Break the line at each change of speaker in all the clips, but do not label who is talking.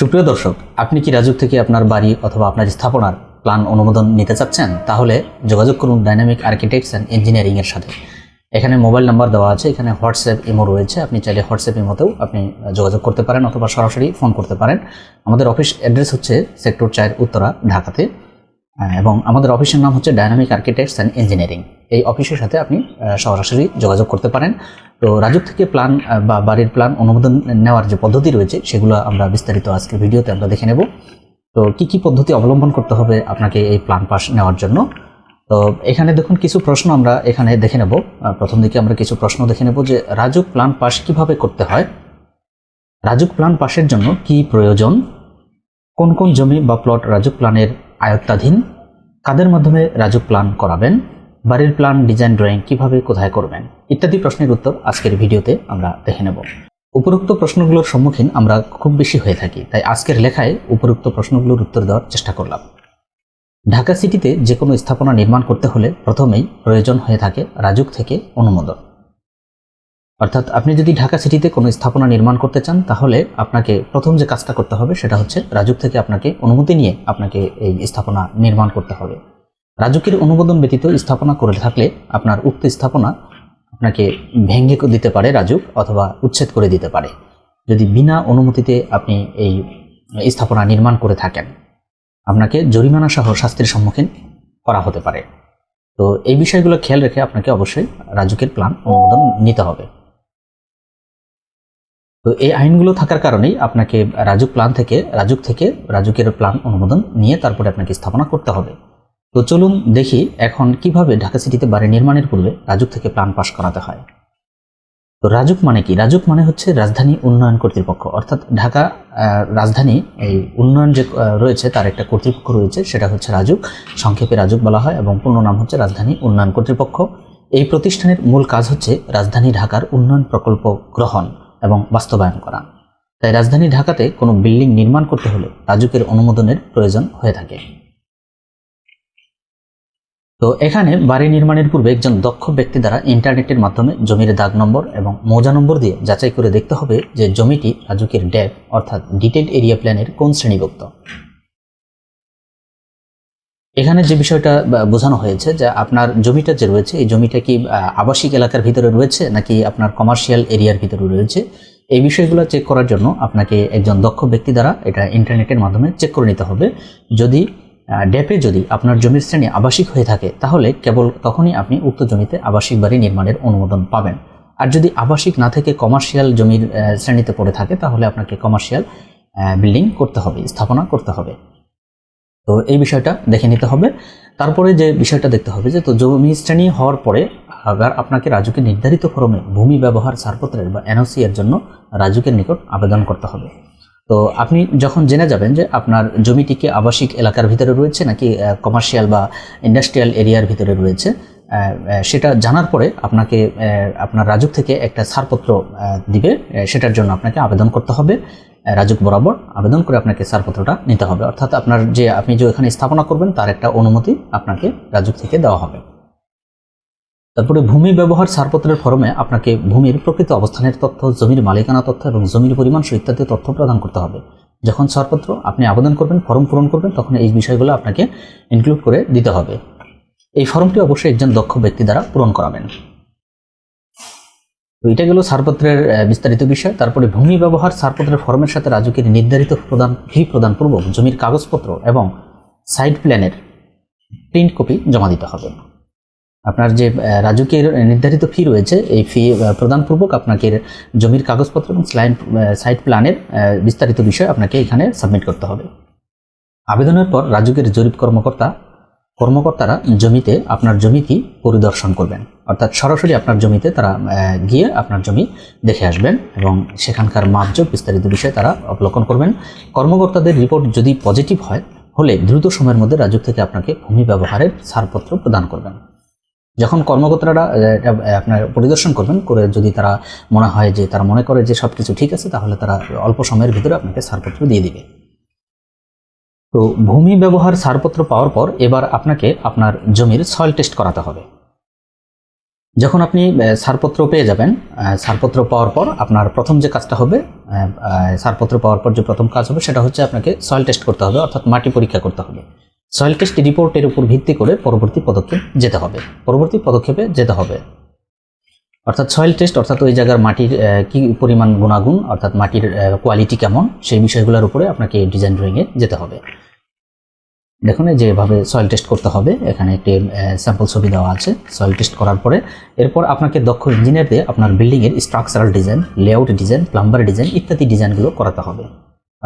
সুপ্রিয় দর্শক, আপনি কি রাজুক থেকে আপনার বাড়ি অথবা আপনার স্থাপনার প্ল্যান অনুমোদন নিতে চাচ্ছেন? তাহলে যোগাযোগ করুন ডাইনামিক আর্কিটেক্টস অ্যান্ড ইঞ্জিনিয়ারিংয়ের সাথে। এখানে মোবাইল নাম্বার দেওয়া আছে, এখানে হোয়াটসঅ্যাপ ইমো রয়েছে। আপনি চাইলে হোয়াটসঅ্যাপ ইমোতেও আপনি যোগাযোগ করতে পারেন অথবা সরাসরি ফোন করতে পারেন। আমাদের অফিস অ্যাড্রেস হচ্ছে সেক্টর চায়ের উত্তরা, ঢাকাতে। এবং আমাদের অফিসের নাম হচ্ছে ডাইনামিক আর্কিটেক্টস অ্যান্ড ইঞ্জিনিয়ারিং এই অফিসের সাথে আপনি সরাসরি যোগাযোগ করতে পারেন। তো রাজুক থেকে প্ল্যান বা বাড়ির প্ল্যান অনুমোদন নেওয়ার যে পদ্ধতি রয়েছে, সেগুলো আমরা বিস্তারিত আজকের ভিডিওতে আমরা দেখে নেব। তো কি কি পদ্ধতি অবলম্বন করতে হবে আপনাকে এই প্ল্যান পাস নেওয়ার জন্য? তো এখানে দেখুন, কিছু প্রশ্ন আমরা এখানে দেখে নেব। প্রথম দিকে আমরা কিছু প্রশ্ন দেখে নেব যে রাজুক প্ল্যান পাস কীভাবে করতে হয়? রাজুক প্ল্যান পাসের জন্য কি প্রয়োজন? কোন কোন জমি বা প্লট রাজুক প্ল্যানের আয়ত্তাধীন? কাদের মাধ্যমে রাজুক প্ল্যান করাবেন? বাড়ির প্ল্যান ডিজাইন ড্রয়িং কীভাবে কোথায় করবেন? ইত্যাদি প্রশ্নের উত্তর আজকের ভিডিওতে আমরা দেখে নেব। উপরোক্ত প্রশ্নগুলোর সম্মুখীন আমরা খুব বেশি হয়ে থাকি, তাই আজকের লেখায় উপরোক্ত প্রশ্নগুলোর উত্তর দেওয়ার চেষ্টা করলাম। ঢাকা সিটিতে যে কোনো স্থাপনা নির্মাণ করতে হলে প্রথমেই প্রয়োজন হয়ে থাকে রাজুক থেকে অনুমোদন। অর্থাৎ আপনি যদি ঢাকা সিটিতে কোনো স্থাপনা নির্মাণ করতে চান, তাহলে আপনাকে প্রথম যে কাজটা করতে হবে সেটা হচ্ছে রাজুক থেকে আপনাকে অনুমতি নিয়ে আপনাকে এই স্থাপনা নির্মাণ করতে হবে। রাজুকের অনুমোদন ব্যতীত স্থাপনা করে থাকলে আপনার উক্ত স্থাপনা আপনাকে ভেঙে দিতে পারে রাজুক অথবা উচ্ছেদ করে দিতে পারে, যদি বিনা অনুমতিতে আপনি এই স্থাপনা নির্মাণ করে থাকেন। আপনাকে জরিমানা সহ শাস্তির সম্মুখীন করা হতে পারে। তো এই বিষয়গুলো খেয়াল রেখে আপনাকে অবশ্যই রাজুকের প্ল্যান অনুমোদন নিতে হবে। তো এই আইনগুলো থাকার কারণেই আপনাকে রাজুক প্ল্যান থেকে, রাজুক থেকে রাজুকের প্ল্যান অনুমোদন নিয়ে তারপরে আপনাকে স্থাপনা করতে হবে। তো চলুন দেখি এখন কীভাবে ঢাকা সিটিতে বাড়ি নির্মাণের পূর্বে রাজুক থেকে প্ল্যান পাশ করাতে হয়। তো রাজুক মানে কি? রাজুক মানে হচ্ছে রাজধানী উন্নয়ন কর্তৃপক্ষ। অর্থাৎ ঢাকা রাজধানী এই উন্নয়ন যে রয়েছে তার একটা কর্তৃপক্ষ রয়েছে, সেটা হচ্ছে রাজুক। সংক্ষেপে রাজুক বলা হয় এবং পূর্ণ নাম হচ্ছে রাজধানী উন্নয়ন কর্তৃপক্ষ। এই প্রতিষ্ঠানের মূল কাজ হচ্ছে রাজধানী ঢাকার উন্নয়ন প্রকল্প গ্রহণ। এবং বাস্তবায়ন করা। তাই রাজধানী ঢাকাতে কোনো বিল্ডিং নির্মাণ করতে হলে রাজুকের অনুমোদনের প্রয়োজন হয়ে থাকে। তো এখানে বাড়ি নির্মাণের পূর্বে একজন দক্ষ ব্যক্তি দ্বারা ইন্টারনেটের মাধ্যমে জমির দাগ নম্বর এবং মৌজা নম্বর দিয়ে যাচাই করে দেখতে হবে যে জমিটি রাজুকের ড্যাব অর্থাৎ ডিটেল এরিয়া প্ল্যানের কোন শ্রেণীভুক্ত। এখানে যে বিষয়টা বোঝানো হয়েছে যে আপনার জমিটা যে রয়েছে, এই জমিটা কি আবাসিক এলাকার ভিতরে রয়েছে নাকি আপনার কমার্শিয়াল এরিয়ার ভিতরে রয়েছে, এই বিষয়গুলো চেক করার জন্য আপনাকে একজন দক্ষ ব্যক্তি দ্বারা এটা ইন্টারনেটের মাধ্যমে চেক করে নিতে হবে। যদি ড্যাপে যদি আপনার জমির শ্রেণি আবাসিক হয়ে থাকে, তাহলে কেবল তখনই আপনি উক্ত জমিতে আবাসিক বাড়ি নির্মাণের অনুমোদন পাবেন। আর যদি আবাসিক না থেকে কমার্শিয়াল জমির শ্রেণীতে পড়ে থাকে, তাহলে আপনাকে কমার্শিয়াল বিল্ডিং করতে হবে, স্থাপনা করতে হবে। তো এই বিষয়টা দেখে নিতে হবে। তারপরে যে বিষয়টা দেখতে হবে যে, তো জমি শ্রেণি হওয়ার পরে আবার আপনাকে রাজুকে নির্ধারিত ফরমে ভূমি ব্যবহার ছাড়পত্রের বা এনওসি এর জন্য রাজুকের নিকট আবেদন করতে হবে। তো আপনি যখন জেনে যাবেন যে আপনার জমিটি কি আবাসিক এলাকার ভিতরে রয়েছে নাকি কমার্শিয়াল বা ইন্ডাস্ট্রিয়াল এরিয়ার ভিতরে রয়েছে সেটা জানার পরে আপনাকে আপনার রাজুক থেকে একটা ছাড়পত্র দিবে। সেটার জন্য আপনাকে আবেদন করতে হবে। রাজুক বরাবর আবেদন করে আপনাকে ছাড়পত্রটা নিতে হবে। অর্থাৎ আপনার যে, আপনি যে এখানে স্থাপনা করবেন, তার একটা অনুমতি আপনাকে রাজুক থেকে দেওয়া হবে। তারপরে ভূমি ব্যবহার ছাড়পত্রের ফর্মে আপনাকে ভূমির প্রকৃত অবস্থানের তথ্য, জমির মালিকানা তথ্য এবং জমির পরিমাণ ইত্যাদি তথ্য প্রদান করতে হবে। যখন ছাড়পত্র আপনি আবেদন করবেন, ফর্ম পূরণ করবেন, তখন এই বিষয়গুলো আপনাকে ইনক্লুড করে দিতে হবে। এই ফর্মটি অবশ্যই একজন দক্ষ ব্যক্তি দ্বারা পূরণ করাবেন। তো এটা গেল ছাড়পত্রের বিস্তারিত বিষয়। তারপরে ভূমি ব্যবহার, ছাড়পত্রের ফর্মের সাথে রাজুকের নির্ধারিত প্রদান ফি প্রদান পূর্বক জমির কাগজপত্র এবং সাইড প্ল্যানের প্রিন্ট কপি জমা দিতে হবে। আপনার যে রাজুকের নির্ধারিত ফি রয়েছে, এই ফি প্রদানপূর্বক আপনাকে জমির কাগজপত্র এবং স্লাইড সাইট প্ল্যানের বিস্তারিত বিষয় আপনাকে এখানে সাবমিট করতে হবে। আবেদনের পর রাজুকের জরিপ কর্মকর্তা কর্মকর্তারা জমিতে আপনার জমিটি পরিদর্শন করবেন। অর্থাৎ সরাসরি আপনার জমিতে তারা গিয়ে আপনার জমি দেখে আসবেন এবং সেখানকার মাপজোক বিস্তারিত বিষয়ে তারা অবলোকন করবেন। কর্মকর্তাদের রিপোর্ট যদি পজিটিভ হয়, হলে দ্রুত সময়ের মধ্যে রাজুক থেকে আপনাকে ভূমি ব্যবহারের ছাড়পত্র প্রদান করবেন। যখন কর্মকর্তারা আপনার পরিদর্শন করবেন, করে যদি তারা মনে হয় যে তারা মনে করে যে সব কিছু ঠিক আছে, তাহলে তারা অল্প সময়ের ভিতরে আপনাকে ছাড়পত্র দিয়ে দিবে। তো ভূমি ব্যবহার ছাড়পত্র পাওয়ার পর এবার আপনাকে আপনার জমির সয়েল টেস্ট করাতে হবে। যখন আপনি ছাড়পত্র পেয়ে যাবেন ছাড়পত্র পাওয়ার পর আপনার প্রথম যে কাজটা হবে ছাড়পত্র পাওয়ার পর যে প্রথম কাজ হবে সেটা হচ্ছে আপনাকে সয়েল টেস্ট করতে হবে, অর্থাৎ মাটি পরীক্ষা করতে হবে। সয়েল টেস্ট রিপোর্টের উপর ভিত্তি করে পরবর্তী পদক্ষেপ যেতে হবে। পরবর্তী পদক্ষেপে যেতে হবে। অর্থাৎ সয়েল টেস্ট অর্থাৎ ওই জায়গার মাটির কি পরিমাণ গুণাগুণ, অর্থাৎ মাটির কোয়ালিটি কেমন, সেই বিষয়গুলোর উপরে আপনাকে ডিজাইন ড্রয়িংয়ে যেতে হবে। দেখুন যেভাবে সয়েল টেস্ট করতে হবে, এখানে একটি স্যাম্পল ছবি দেওয়া আছে। সয়েল টেস্ট করার পরে এরপর আপনাকে দক্ষ ইঞ্জিনিয়ার দিয়ে আপনার বিল্ডিংয়ের structural design layout design plumber design ইত্যাদি ডিজাইনগুলো করাতে হবে।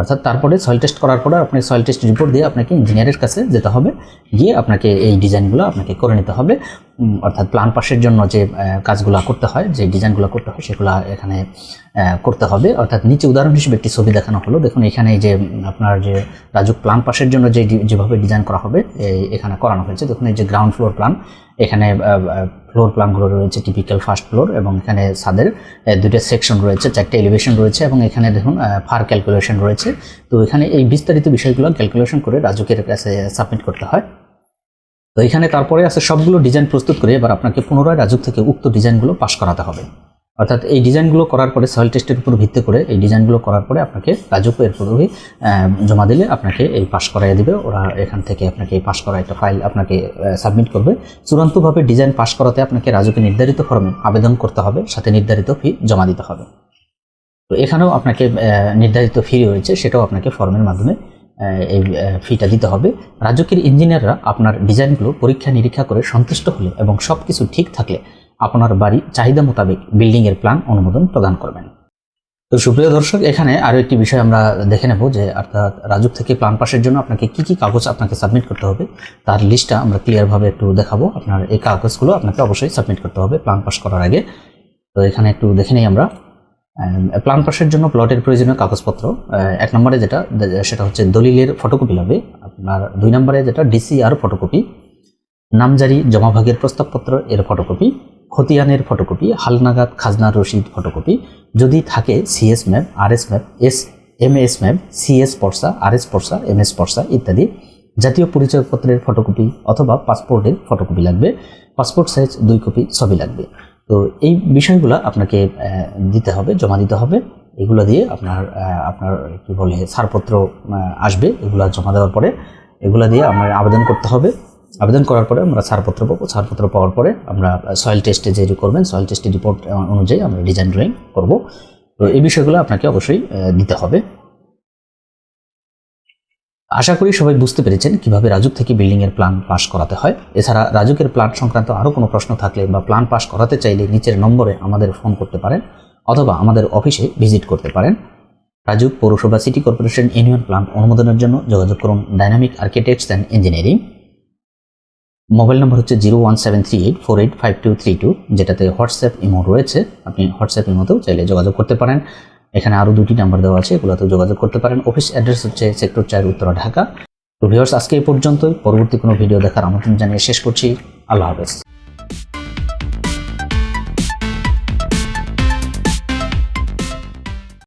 অর্থাৎ তারপরে সয়েল টেস্ট করার পরে আপনি সয়েল টেস্ট রিপোর্ট দিয়ে আপনাকে ইঞ্জিনিয়ারের কাছে যেতে হবে। গিয়ে আপনাকে এই ডিজাইনগুলো আপনাকে করে নিতে হবে। অর্থাৎ প্ল্যান পাসের জন্য যে কাজগুলো করতে হয়, যে ডিজাইনগুলো করতে হয়, সেগুলো এখানে করতে হবে। অর্থাৎ নিচে উদাহরণ হিসেবে একটি ছবি দেখানো হলো। দেখুন, এখানে যে আপনার যে রাজুক প্ল্যান পাসের জন্য যে যেভাবে ডিজাইন করা হবে এখানে করানো হয়েছে। দেখুন, এই যে গ্রাউন্ড ফ্লোর প্ল্যান এখানে ফ্লোর প্ল্যানগুলো রয়েছে টিপিক্যাল ফার্স্ট ফ্লোর এবং এখানে ছাদের দুটো সেকশন রয়েছে, চারটে এলিভেশন রয়েছে এবং এখানে দেখুন ফার ক্যালকুলেশন রয়েছে। তো এখানে এই বিস্তারিত বিষয়গুলো ক্যালকুলেশন করে রাজুকের কাছে সাবমিট করতে হয়। তো এখানে তারপরে আছে সবগুলো ডিজাইন প্রস্তুত করে এবার আপনাকে পুনরায় রাজুক থেকে উক্ত ডিজাইনগুলো পাশ করাতে হবে। অর্থাৎ এই ডিজাইনগুলো করার পরে সয়েল টেস্টের উপর ভিত্তি করে এই ডিজাইনগুলো করার পরে আপনাকে রাজুক এর পুরোই জমা দিলে আপনাকে এই পাস করাই দিবে। ওরা এখান থেকে আপনাকে এই পাস করা একটা ফাইল আপনাকে সাবমিট করবে। চূড়ান্তভাবে ডিজাইন পাস করাতে আপনাকে রাজুকে নির্ধারিত ফর্মে আবেদন করতে হবে, সাথে নির্ধারিত ফি জমা দিতে হবে। তো এখানেও আপনাকে নির্ধারিত ফি রয়েছে, সেটাও আপনাকে ফর্মের মাধ্যমে এই ফিটা দিতে হবে। রাজকের ইঞ্জিনিয়াররা আপনার ডিজাইনগুলো পরীক্ষা নিরীক্ষা করে সন্তুষ্ট হলে এবং সব কিছু ঠিক থাকলে আপনার বাড়ি চাহিদা মোতাবেক বিল্ডিংয়ের প্ল্যান অনুমোদন প্রদান করবেন। তো সুপ্রিয় দর্শক, এখানে আরও একটি বিষয় আমরা দেখে নেব যে, অর্থাৎ রাজুক থেকে প্ল্যান পাসের জন্য আপনাকে কি কি কাগজ আপনাকে সাবমিট করতে হবে, তার লিস্টটা আমরা ক্লিয়ারভাবে একটু দেখাবো। আপনার এই কাগজগুলো আপনাকে অবশ্যই সাবমিট করতে হবে প্ল্যান পাস করার আগে। তো এখানে একটু দেখে নেই আমরা। প্ল্যান পাসের জন্য প্লটের প্রয়োজনীয় কাগজপত্র এক নম্বরে যেটা, সেটা হচ্ছে দলিলের ফটোকপি লাগবে। আপনার দুই নম্বরে যেটা ডিসি আর ফটোকপি নামজারি জমাভাগের প্রস্তাবপত্র এর ফটোকপি খতিয়ানের ফটোকপি হালনাগাদ খাজনার রসিদ ফটোকপি যদি থাকে CS map R S map S M S map CS পর্সা R S পর্সা এম এস পর্সা ইত্যাদি জাতীয় পরিচয়পত্রের ফটোকপি অথবা পাসপোর্টের ফটোকপি লাগবে। পাসপোর্ট সাইজ দুই কপি ছবি লাগবে। তো এই বিষয়গুলো আপনাকে দিতে হবে, জমা দিতে হবে। এগুলো দিয়ে আপনার আপনার কি বলে, ছাড়পত্র আসবে। এগুলো জমা দেওয়ার পরে এগুলো দিয়ে আমরা আবেদন করতে হবে। আবেদন করার পরে আমরা ছাড়পত্র পাবো। ছাড়পত্র পাওয়ার পরে আমরা সয়েল টেস্টে যে করবেন সয়েল টেস্টের রিপোর্ট অনুযায়ী আমরা ডিজাইন ড্রয়িং করব। তো এই বিষয়গুলো আপনাকে অবশ্যই দিতে হবে। আশা করি সবাই বুঝতে পেরেছেন কীভাবে রাজুক থেকে বিল্ডিং এর প্ল্যান পাস করাতে হয়। এছাড়া রাজুকের প্ল্যান সংক্রান্ত আরও কোনো প্রশ্ন থাকলে বা প্ল্যান পাস করাতে চাইলে নিচের নম্বরে আমাদের ফোন করতে পারেন অথবা আমাদের অফিসে ভিজিট করতে পারেন। রাজুক পৌরসভা সিটি কর্পোরেশন ইউনিয়ন প্ল্যান অনুমোদনের জন্য যোগাযোগ করুন। Dynamic architects and engineering mobile number হচ্ছে zero one seven three eight four eight five two three two যেটাতে হোয়াটসঅ্যাপ ইমো রয়েছে। আপনি হোয়াটসঅ্যাপ ইমোতেও চাইলে যোগাযোগ করতে পারেন। এখানে আরও দুটি নাম্বার দেওয়া আছে, এগুলোতেও যোগাযোগ করতে পারেন। অফিস অ্যাড্রেস হচ্ছে সেক্টর চার, উত্তরা, ঢাকা। তো ভিউয়ার্স, আজকে এই পর্যন্তই। পরবর্তী কোনো ভিডিও দেখার আমন্ত্রণ জানিয়ে শেষ করছি। আল্লাহ হাফেজ।